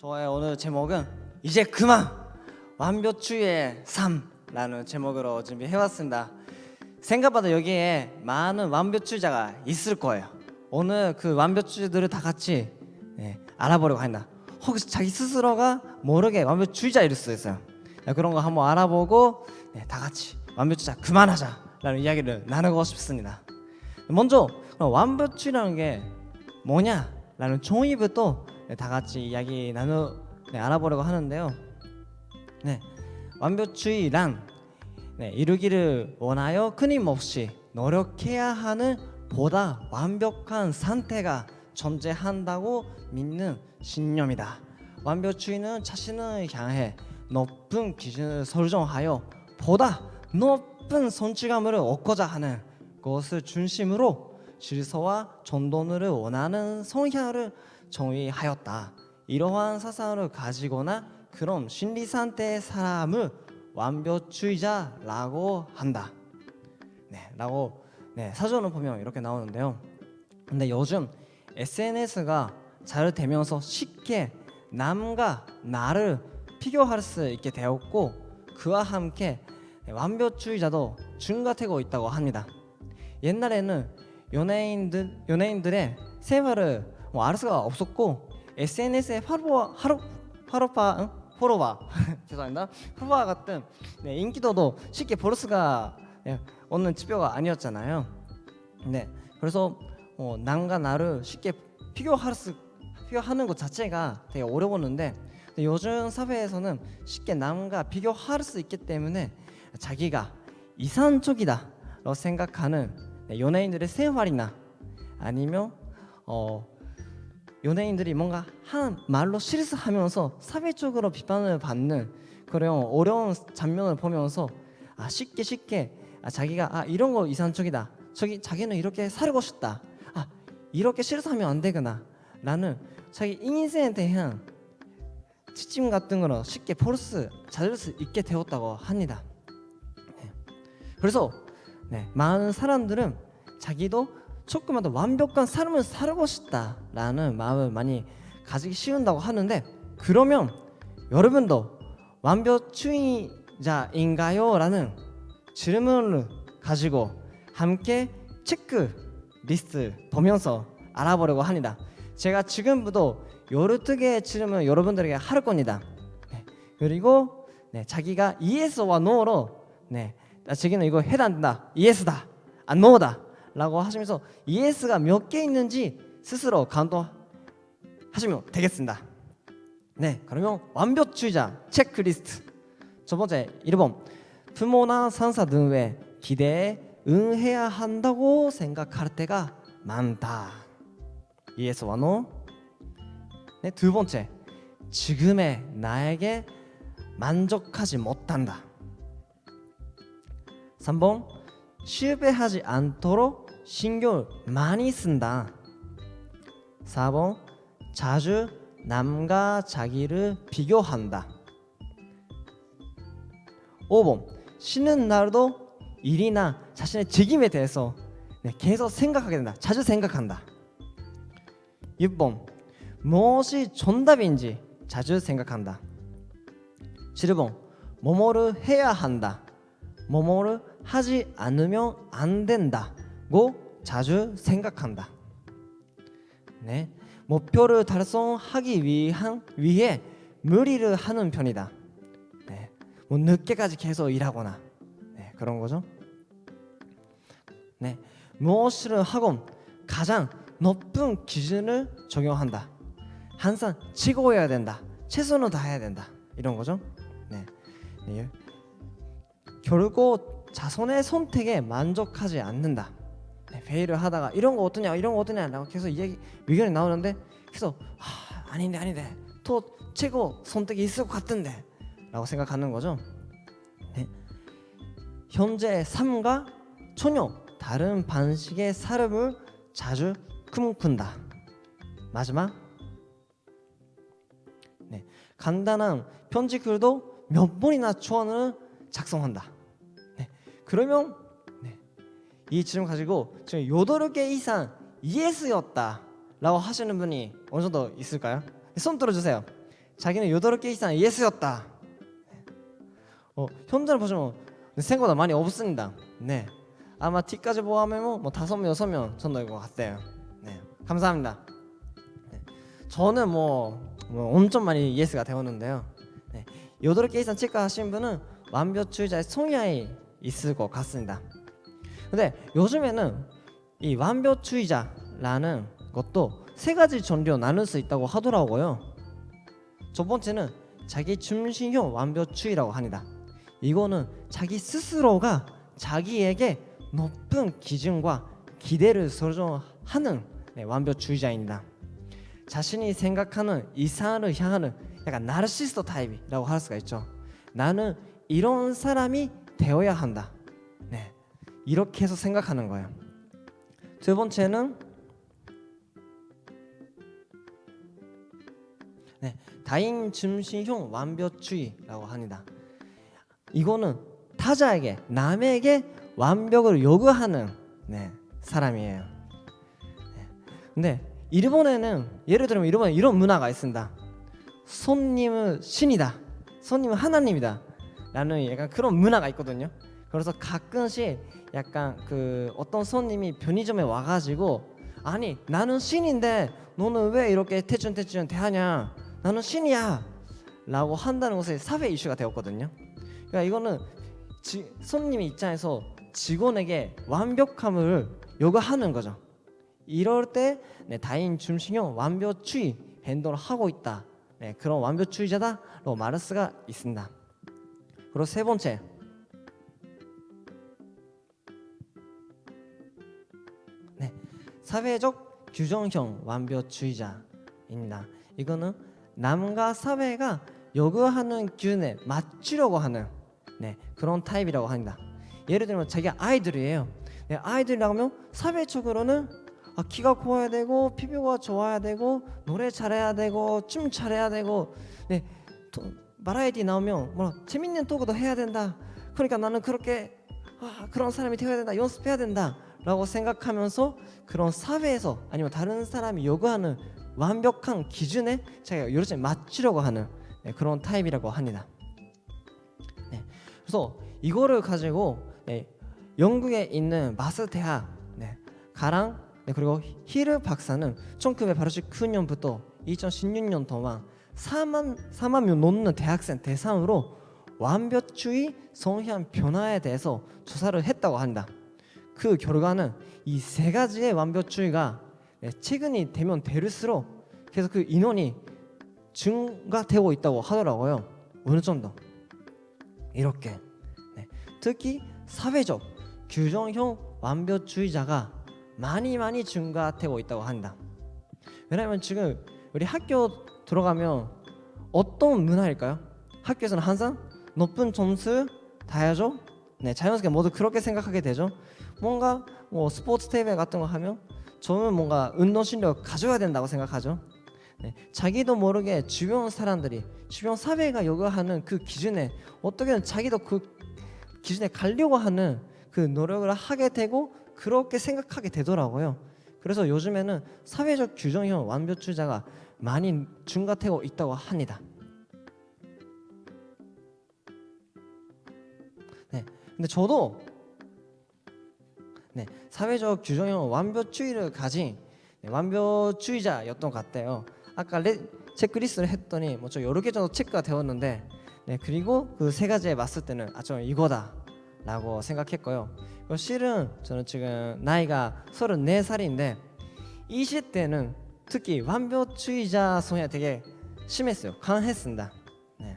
저의 오늘 제목은 이제 그만 완벽주의의 삶라는 제목으로 준비해왔습니다. 생각보다 여기에 많은 완벽주의자가 있을 거예요. 오늘 그 완벽주의들을 다 같이 네, 알아보려고 한다. 혹시 자기 스스로가 모르게 완벽주의자일 수도 있어요. 네, 그런 거 한번 알아보고 네, 다 같이 완벽주의자 그만하자라는 이야기를 나누고 싶습니다. 먼저 완벽주의라는 게 뭐냐라는 종이부터 네, 다 같이 이야기 나누 네, 알아보려고 하는데요. 네, 완벽주의란 네, 이루기를 원하여 끊임없이 노력해야 하는 보다 완벽한 상태가 존재한다고 믿는 신념이다. 완벽주의는 자신을 향해 높은 기준을 설정하여 보다 높은 성취감을 얻고자 하는 것을 중심으로 질서와 정돈을 원하는 성향을 정의하였다. 이러한 사상을 가지거나 그런 심리 상태의 사람을 완벽주의자라고 한다. 네, 라고 네, 사전을 보면 이렇게 나오는데요. 근데 요즘 SNS가 잘 되면서 쉽게 남과 나를 비교할 수 있게 되었고 그와 함께 완벽주의자도 증가되고 있다고 합니다. 옛날에는 연예인들 연예인들의 생활을 뭐 알 수가 없었고 SNS에 팔로워 하루 팔로파 응? 포로와 죄송합니다 포로와 같은 네, 인기도도 쉽게 볼 수가 네, 없는 지표가 아니었잖아요. 네 그래서 어, 남과 나를 쉽게 비교할 수 비교하는 것 자체가 되게 어려웠는데 요즘 사회에서는 쉽게 남과 비교할 수 있기 때문에 자기가 이상적이다라고 생각하는 네, 연예인들의 생활이나 아니면 어 연예인들이 뭔가 한 말로 실수하면서 사회적으로 비판을 받는 그런 어려운 장면을 보면서 아 쉽게 쉽게 아, 자기가 아 이런 거 이상적이다 저기 자기는 이렇게 살고 싶다 아 이렇게 실수하면 안 되구나 라는 자기 인생에 대한 지침 같은 거를 쉽게 볼수 찾을 수 있게 되었다고 합니다. 네. 그래서 네, 많은 사람들은 자기도 조금만 더 완벽한 삶을 살고 싶다라는 마음을 많이 가지기 쉬운다고 하는데 그러면 여러분도 완벽주의자인가요? 라는 질문을 가지고 함께 체크 리스트 보면서 알아보려고 합니다. 제가 지금부터 12개의 질문 여러분들에게 할 겁니다. 네, 그리고 네, 자기가 예스와 노로 네, 나 자기는 이거 해도 안 된다. 예스다. 안 노다. 라고 하시면서 예스가 몇 개 있는지 스스로 감독하시면 되겠습니다. 네, 그러면 완벽주의자 체크리스트 첫 번째 1번 부모나 상사 등의 기대에 응해야 한다고 생각할 때가 많다. 예스와 노. 네, 두 번째 지금의 나에게 만족하지 못한다. 3번 실패하지 않도록 신경을 많이 쓴다. 4번 자주 남과 자기를 비교한다. 5번 쉬는 날도 일이나 자신의 책임에 대해서 네, 계속 생각하게 된다. 자주 생각한다. 6번 무엇이 정답인지 자주 생각한다. 7번 뭐뭐를 해야 한다. 뭐뭐를 하지 않으면 안 된다고 자주 생각한다. 네, 목표를 달성하기 위한 위해 무리를 하는 편이다. 네, 뭐 늦게까지 계속 일하거나 네, 그런 거죠. 네, 무엇을 하건 가장 높은 기준을 적용한다. 항상 치고해야 된다. 최선을 다해야 된다. 이런 거죠. 네. 네. 결국 자손의 선택에 만족하지 않는다. 네, 회의를 하다가 이런 거 어떠냐, 이런 거 어떠냐라고 계속 이야기 의견이 나오는데 그래서 아, 아닌데 아닌데 또 최고 선택이 있을 것 같은데라고 생각하는 거죠. 네. 현재 삶과 전혀 다른 방식의 삶을 자주 꿈꾼다. 마지막 네, 간단한 편지 글도 몇 번이나 초안을 작성한다. 네, 그러면 네, 이 질문 가지고 지금 개 이상 예스였다라고 하시는 분이 어느 정도 있을까요? 손 들어주세요. 자기는 개 이상 예스였다. 어, 현재를 보시면 생각보다 많이 없습니다. 네, 아마 T까지 포함하면 뭐 다섯 명 여섯 명 정도일 것 같아요. 네, 감사합니다. 네, 저는 뭐, 뭐 엄청 많이 예스가 되었는데요. 네, 개 이상 체크하신 분은 완벽주의자의 성향이 있을 것 같습니다. 근데 요즘에는 이 완벽주의자라는 것도 세 가지 전류로 나눌 수 있다고 하더라고요. 첫 번째는 자기 중심형 완벽주의라고 합니다. 이거는 자기 스스로가 자기에게 높은 기준과 기대를 설정하는 네, 완벽주의자입니다. 자신이 생각하는 이상을 향하는 약간 나르시스트 타입이라고 할 수가 있죠. 나는 이런 사람이 되어야 한다. 네, 이렇게 해서 생각하는 거예요. 두 번째는 네, 다인 중심형 완벽주의라고 합니다. 이거는 타자에게 남에게 완벽을 요구하는 네, 사람이에요. 네. 근데 일본에는 예를 들면 일본에 이런 문화가 있습니다. 손님은 신이다. 손님은 하나님이다. 라는 약간 그런 문화가 있거든요. 그래서 가끔씩 약간 그 어떤 손님이 편의점에 와가지고 아니 나는 신인데 너는 왜 이렇게 태준태준 대하냐? 나는 신이야. 라고 한다는 것이 사회 이슈가 되었거든요. 그러니까 이거는 지, 손님 입장에서 직원에게 완벽함을 요구하는 거죠. 이럴 때 네, 다인 중심형 완벽주의 행동을 하고 있다. 네, 그런 완벽주의자다라고 말할 수가 있습니다. 그리고 세 번째, 네, 사회적 규정형 완벽주의자입니다. 이거는 남과 사회가 요구하는 기준에 맞추려고 하는 네, 그런 타입이라고 합니다. 예를 들면 자기가 아이들이에요. 네, 아이들이라고 하면 사회적으로는 아, 키가 커야 되고 피부가 좋아야 되고 노래 잘해야 되고 춤 잘해야 되고 네, 또 바라에티 나오면 뭐 재밌는 토크도 해야 된다. 그러니까 나는 그렇게 아, 그런 사람이 되어야 된다. 연습해야 된다 라고 생각하면서 그런 사회에서 아니면 다른 사람이 요구하는 완벽한 기준에 자기가 요렇게 맞추려고 하는 네, 그런 타입이라고 합니다. 네, 그래서 이거를 가지고 네, 영국에 있는 마스 대학 네, 가랑 네, 그리고 히르 박사는 1989년부터 2016년 동안 4만 4만 명 넘는 대학생 대상으로 완벽주의 성향 변화에 대해서 조사를 했다고 한다. 그 결과는 이 세 가지의 완벽주의가 네, 최근이 되면 될수록 계속 그 인원이 증가되고 있다고 하더라고요. 어느 정도 이렇게 네. 특히 사회적 규정형 완벽주의자가 많이 많이 증가되고 있다고 한다. 왜냐하면 지금 우리 학교 들어가면 어떤 문화일까요? 학교에서는 항상 높은 점수 다야죠. 네, 자연스럽게 모두 그렇게 생각하게 되죠. 뭔가 뭐 스포츠 대회 같은 거 하면 저는 뭔가 운동 실력 가져야 된다고 생각하죠. 네, 자기도 모르게 주변 사람들이 주변 사회가 요구하는 그 기준에 어떻게든 자기도 그 기준에 가려고 하는 그 노력을 하게 되고 그렇게 생각하게 되더라고요. 그래서 요즘에는 사회적 규정형 완벽주의자가 많이 증가되고 있다고 합니다. 네, 근데 저도 네, 사회적 규정형 완벽주의를 가진 네, 완벽주의자였던 것 같아요. 아까 레, 체크리스트를 했더니 뭐 좀 여러 개 정도 체크가 되었는데 네 그리고 그 세 가지에 맞을 때는 아좀 이거다라고 생각했고요. 그 실은 저는 지금 나이가 34살인데 20대는 특히 완벽주의자 성향이 되게 심했어요. 강했습니다. 네.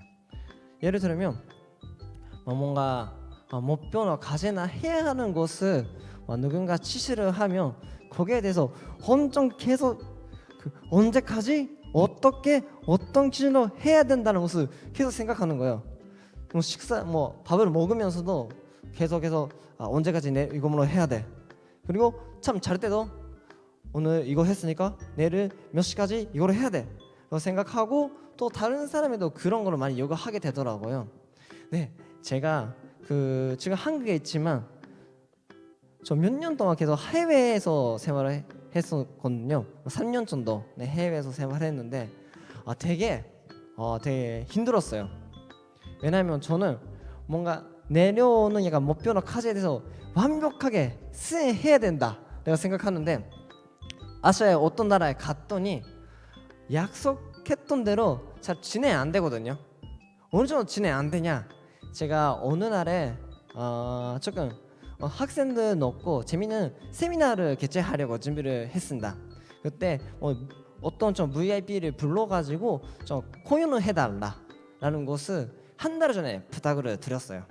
예를 들면 뭐 뭔가 어, 목표나 과제나 해야 하는 것을 어, 누군가 지시를 하면 거기에 대해서 엄청 계속 그 언제까지 어떻게 어떤 기준으로 해야 된다는 것을 계속 생각하는 거예요. 뭐 식사 뭐 밥을 먹으면서도 계속해서 아, 언제까지 내 이거로 해야 돼. 그리고 참 잘 때도 오늘 이거 했으니까 내일 몇 시까지 이거를 해야 돼. 로 생각하고 또 다른 사람에도 그런 거를 많이 요구하게 되더라고요. 네, 제가 그 지금 한국에 있지만 저 몇 년 동안 계속 해외에서 생활을 했었거든요. 3년 정도 네, 해외에서 생활했는데 아 되게 어, 되게 힘들었어요. 왜냐하면 저는 뭔가 내려오는 약간 목표나 카드에 대해서 완벽하게 수행해야 된다 내가 생각하는데 아시아의 어떤 나라에 갔더니 약속했던 대로 잘 진행 안 되거든요. 어느 정도 진행 안 되냐? 제가 어느 날에 어, 조금 어, 학생들 넣고 재미있는 세미나를 개최하려고 준비를 했습니다. 그때 뭐 어떤 좀 VIP를 불러가지고 좀 공연을 해달라라는 것을 한 달 전에 부탁을 드렸어요.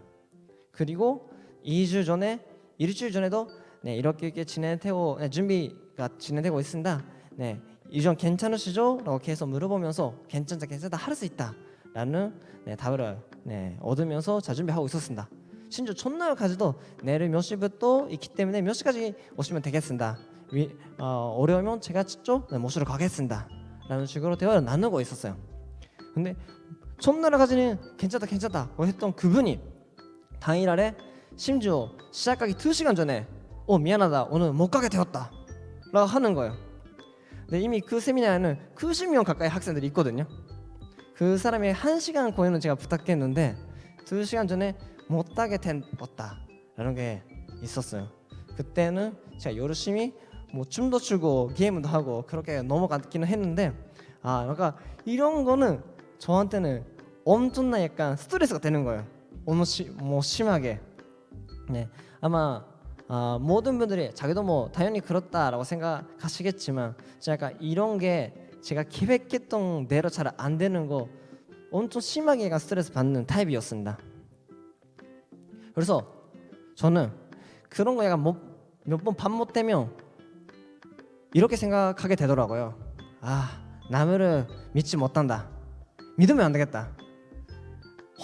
그리고 2주 전에 일주일 전에도 네 이렇게 이렇게 진행되고 네, 준비 가 진행되고 있습니다. 네 이전 괜찮으시죠? 라고 계속 물어보면서 괜찮다 괜찮다 할 수 있다 라는 네, 답을 네, 얻으면서 잘 준비하고 있었습니다. 심지어 첫날까지도 내일 몇 시부터 있기 때문에 몇 시까지 오시면 되겠습니다. 위, 어, 어려우면 제가 직접 네, 모시러 가겠습니다. 라는 식으로 대화를 나누고 있었어요. 근데 첫날까지는 괜찮다 괜찮다 고 했던 그분이 당일날에 심지어 시작하기 2시간 전에 어 미안하다 오늘 못 가게 되었다 라고 하는 거예요. 근데 이미 그 세미나에는 90명 가까이 학생들이 있거든요. 그 사람의 1시간 공연을 제가 부탁했는데 2시간 전에 못 가게 되었다라는 게 있었어요. 그때는 제가 열심히 뭐 춤도 추고 게임도 하고 그렇게 넘어갔기는 했는데 아 그러니까 이런 거는 저한테는 엄청난 약간 스트레스가 되는 거예요. 너무 시, 뭐 심하게. 네 아마 아, 모든 분들이 자기도 뭐 당연히 그렇다라고 생각하시겠지만 약간 이런 게 제가 계획했던 대로 잘 안 되는 거 엄청 심하게 약간 스트레스 받는 타입이었습니다. 그래서 저는 그런 거 약간 몇 번 반못 되면 이렇게 생각하게 되더라고요. 아 남을 믿지 못한다. 믿으면 안 되겠다.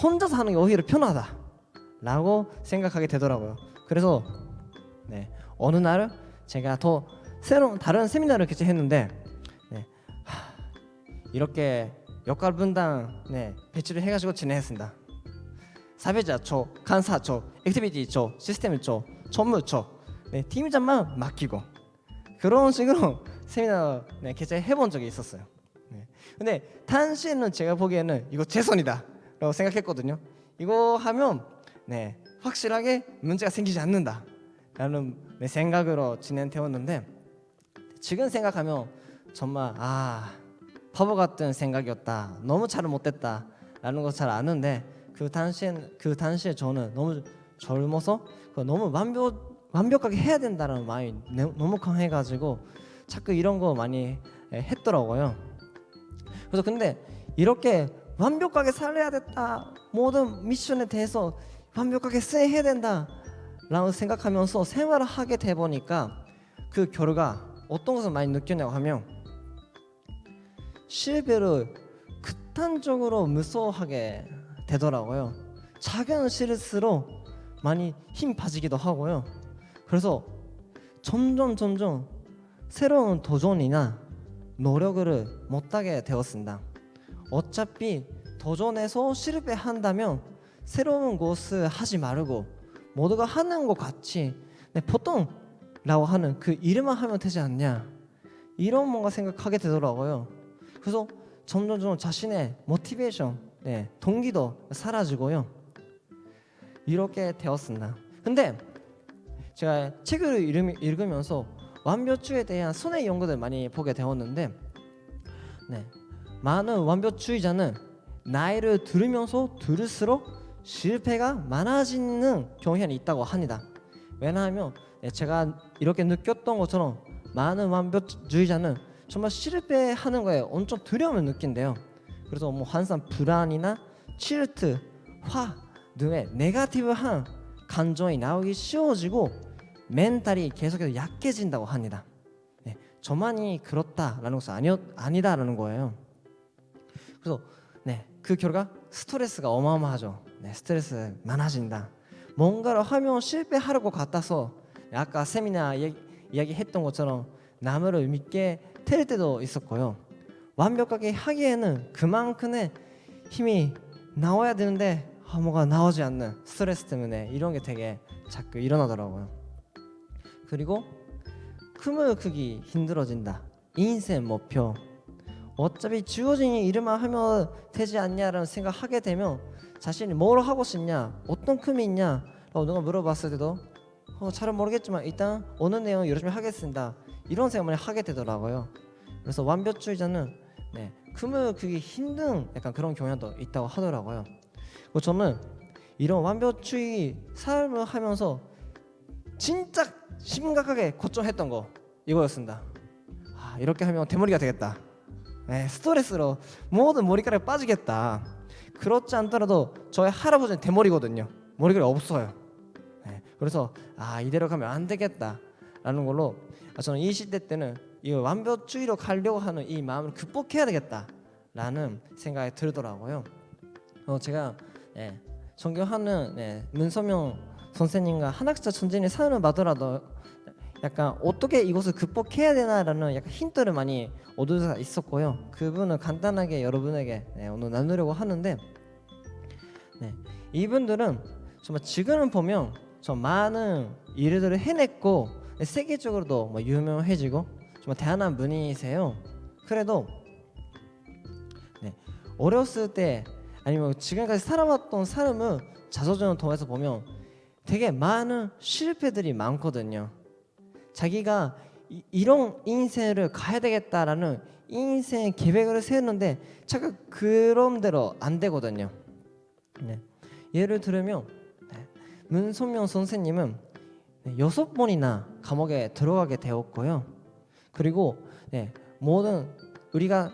혼자서 하는 게 오히려 편하다라고 생각하게 되더라고요. 그래서 네, 어느 날 제가 더 새로운 다른 세미나를 개최했는데 네, 하, 이렇게 역할 분담 네, 배치를 해가지고 진행했습니다. 사회자초, 간사초, 액티비티초, 시스템초, 전무초, 네, 팀장만 맡기고 그런 식으로 세미나 네, 개최해 본 적이 있었어요. 네. 근데 당시에는 제가 보기에는 이거 최선이다라고 생각했거든요. 이거 하면 네, 확실하게 문제가 생기지 않는다 라는 네, 생각으로 진행되었는데 지금 생각하면 정말 아 바보 같은 생각이었다. 너무 잘 못됐다 라는 거 잘 아는데 그 당시엔 그 당시에 저는 너무 젊어서 너무 완벽 완벽하게 해야 된다는 마음이 내- 너무 강해가지고 자꾸 이런 거 많이 예, 했더라고요. 그래서 근데 이렇게 완벽하게 살아야 됐다 모든 미션에 대해서 완벽하게 수행해야 된다 라고 생각하면서 생활을 하게 돼 보니까 그 결과 어떤 것을 많이 느꼈냐고 하면 실패를 극단적으로 무서워하게 되더라고요. 작은 실수로 많이 힘 빠지기도 하고요. 그래서 점점 점점 새로운 도전이나 노력을 못하게 되었습니다. 어차피 도전해서 실패한다면 새로운 것을 하지 말고 모두가 하는 것 같이 네, 보통라고 하는 그 일만 하면 되지 않냐 이런 뭔가 생각하게 되더라고요. 그래서 점점 점 자신의 모티베이션, 네, 동기도 사라지고요. 이렇게 되었습니다. 근데 제가 책을 읽으- 읽으면서 완벽주의에 대한 손해 연구들 많이 보게 되었는데, 네, 많은 완벽주의자는 나이를 들으면서 들을수록 실패가 많아지는 경향이 있다고 합니다. 왜냐하면 네, 제가 이렇게 느꼈던 것처럼 많은 완벽주의자는 정말 실패하는 거에 엄청 두려움을 느낀대요. 그래서 뭐 항상 불안이나 질투, 화 등의 네가티브한 감정이 나오기 쉬워지고 멘탈이 계속해서 약해진다고 합니다. 네, 저만이 그렇다라는 것은 아니 아니다라는 거예요. 그래서 네, 그 결과 스트레스가 어마어마하죠. 네, 스트레스 많아진다. 뭔가를 하면 실패하는 것 같아서 아까 세미나 이야기, 이야기 했던 것처럼 남을 믿게 될 때도 있었고요. 완벽하게 하기에는 그만큼의 힘이 나와야 되는데 아, 뭐가 나오지 않는 스트레스 때문에 이런 게 되게 자꾸 일어나더라고요. 그리고 꿈을 크기 힘들어진다. 인생 목표 어차피 주어진 일만 하면 되지 않냐라는 생각하게 되면 자신이 뭘 하고 싶냐, 어떤 꿈이 있냐, 라고 누가 물어봤을 때도 어, 잘은 모르겠지만 일단 어느 내용 열심히 하겠습니다. 이런 생각을 하게 되더라고요. 그래서 완벽주의자는 네, 꿈을 그기 힘든 약간 그런 경향도 있다고 하더라고요. 그리고 저는 이런 완벽주의 삶을 하면서 진짜 심각하게 걱정했던 거 이거였습니다. 아, 이렇게 하면 대머리가 되겠다. 네, 스트레스로 모든 머리카락이 빠지겠다. 그렇지 않더라도 저희 할아버지는 대머리거든요. 머리카락이 없어요. 네, 그래서 아 이대로 가면 안 되겠다라는 걸로 아, 저는 이 시대 때는 이 완벽주의로 가려고 하는 이 마음을 극복해야 되겠다라는 생각이 들더라고요. 어, 제가 네, 존경하는 네, 문서명 선생님과 한학자 전쟁의 사연을 받더라도 약간 어떻게 이것을 극복해야 되나라는 약간 힌트를 많이 얻을 수가 있었고요. 그분은 간단하게 여러분에게 네, 오늘 나누려고 하는데 네, 이분들은 정말 지금은 보면 좀 많은 일들을 해냈고 세계적으로도 뭐 유명해지고 정말 대단한 분이세요. 그래도 네, 어렸을 때 아니면 지금까지 살아왔던 삶을 자서전을 통해서 보면 되게 많은 실패들이 많거든요. 자기가 이, 이런 인생을 가야 되겠다라는 인생 계획을 세웠는데 자꾸 그런 대로 안 되거든요. 네. 예를 들면 네. 문선명 선생님은 네, 여섯 번이나 감옥에 들어가게 되었고요. 그리고 네, 모든 우리가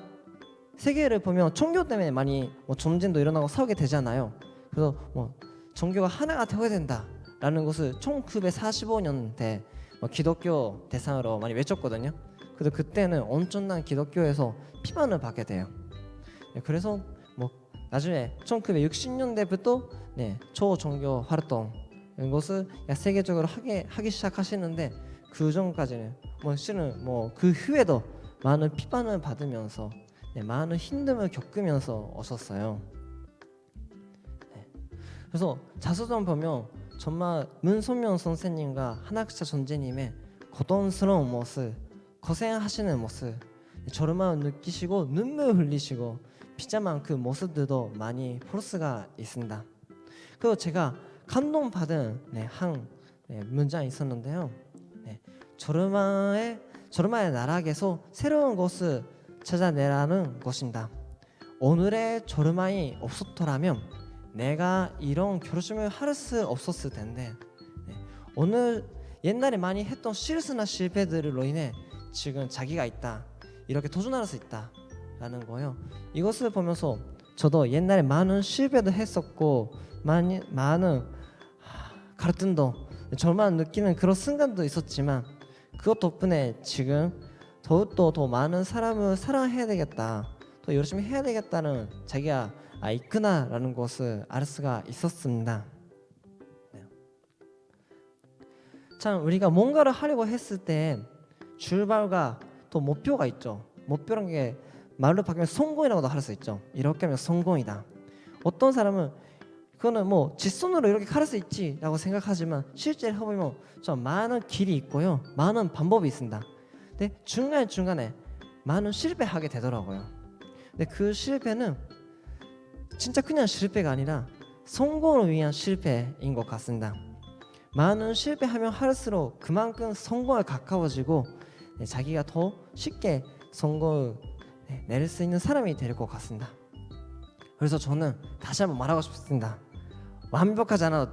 세계를 보면 종교 때문에 많이 뭐 전쟁도 일어나고 싸우게 되잖아요. 그래서 뭐 종교가 하나가 되어야 된다라는 것을 1945년대 뭐 기독교 대상으로 많이 외쳤거든요. 그래서 그때는 엄청난 기독교에서 피반을 받게 돼요. 네, 그래서 뭐 나중에 1960년대부터 네, 초종교 활동 이런 것을 세계적으로 하게 하기 시작하시는데 그 전까지는 뭐 실은 뭐 그 후에도 많은 피반을 받으면서 네, 많은 힘듦을 겪으면서 오셨어요. 네. 그래서 자서전 보면 정말 문선명 선생님과 한학자 전재님의 고통스러운 모습, 고생하시는 모습, 저렴함을 느끼시고 눈물 흘리시고 비참한 그 모습들도 많이 볼 수가 있습니다. 그리고 제가 감동받은 네, 한 네, 문장이 있었는데요. 네, 저렴함의 저렴함의 나락에서 새로운 것을 찾아내라는 것입니다. 오늘의 저렴함이 없었더라면 내가 이런 결심을 할 수 없었을 텐데 네, 오늘 옛날에 많이 했던 실수나 실패들로 인해 지금 자기가 있다 이렇게 도전할 수 있다라는 거예요. 이것을 보면서 저도 옛날에 많은 실패도 했었고 많이 많은 하, 갈등도 저만 느끼는 그런 순간도 있었지만 그것 덕분에 지금 더욱더 더 많은 사람을 사랑해야 되겠다 더 열심히 해야 되겠다는 자기가 아 있구나라는 것을 알 수가 있었습니다. 네. 참 우리가 뭔가를 하려고 했을 때 출발과 또 목표가 있죠. 목표란 게 말로 바뀌면 성공이라고도 할 수 있죠. 이렇게 하면 성공이다. 어떤 사람은 그거는 뭐 직선으로 이렇게 갈수 있지라고 생각하지만 실제 해보면 좀 많은 길이 있고요, 많은 방법이 있습니다. 근데 중간에 중간에 많은 실패하게 되더라고요. 근데 그 실패는 진짜 그냥 실패가 아니라 성공을 위한 실패인 것 같습니다. 많은 실패하면 할수록 그만큼 성공에 가까워지고 네, 자기가 더 쉽게 성공을 네, 내릴 수 있는 사람이 될 것 같습니다. 그래서 저는 다시 한번 말하고 싶습니다. 완벽하지 않아도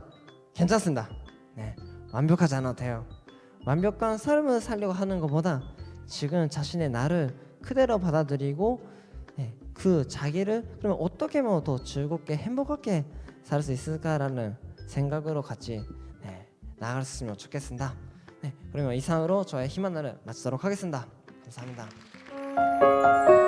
괜찮습니다. 네, 완벽하지 않아도 돼요. 완벽한 삶을 살려고 하는 것보다 지금 자신의 나를 그대로 받아들이고 네, 그 자기를 그러면 어떻게 하면 더 즐겁게 행복하게 살 수 있을까라는 생각으로 같이 네, 나아갔으면 좋겠습니다. 네, 그러면 이상으로 저의 날을 마치도록 하겠습니다. 감사합니다.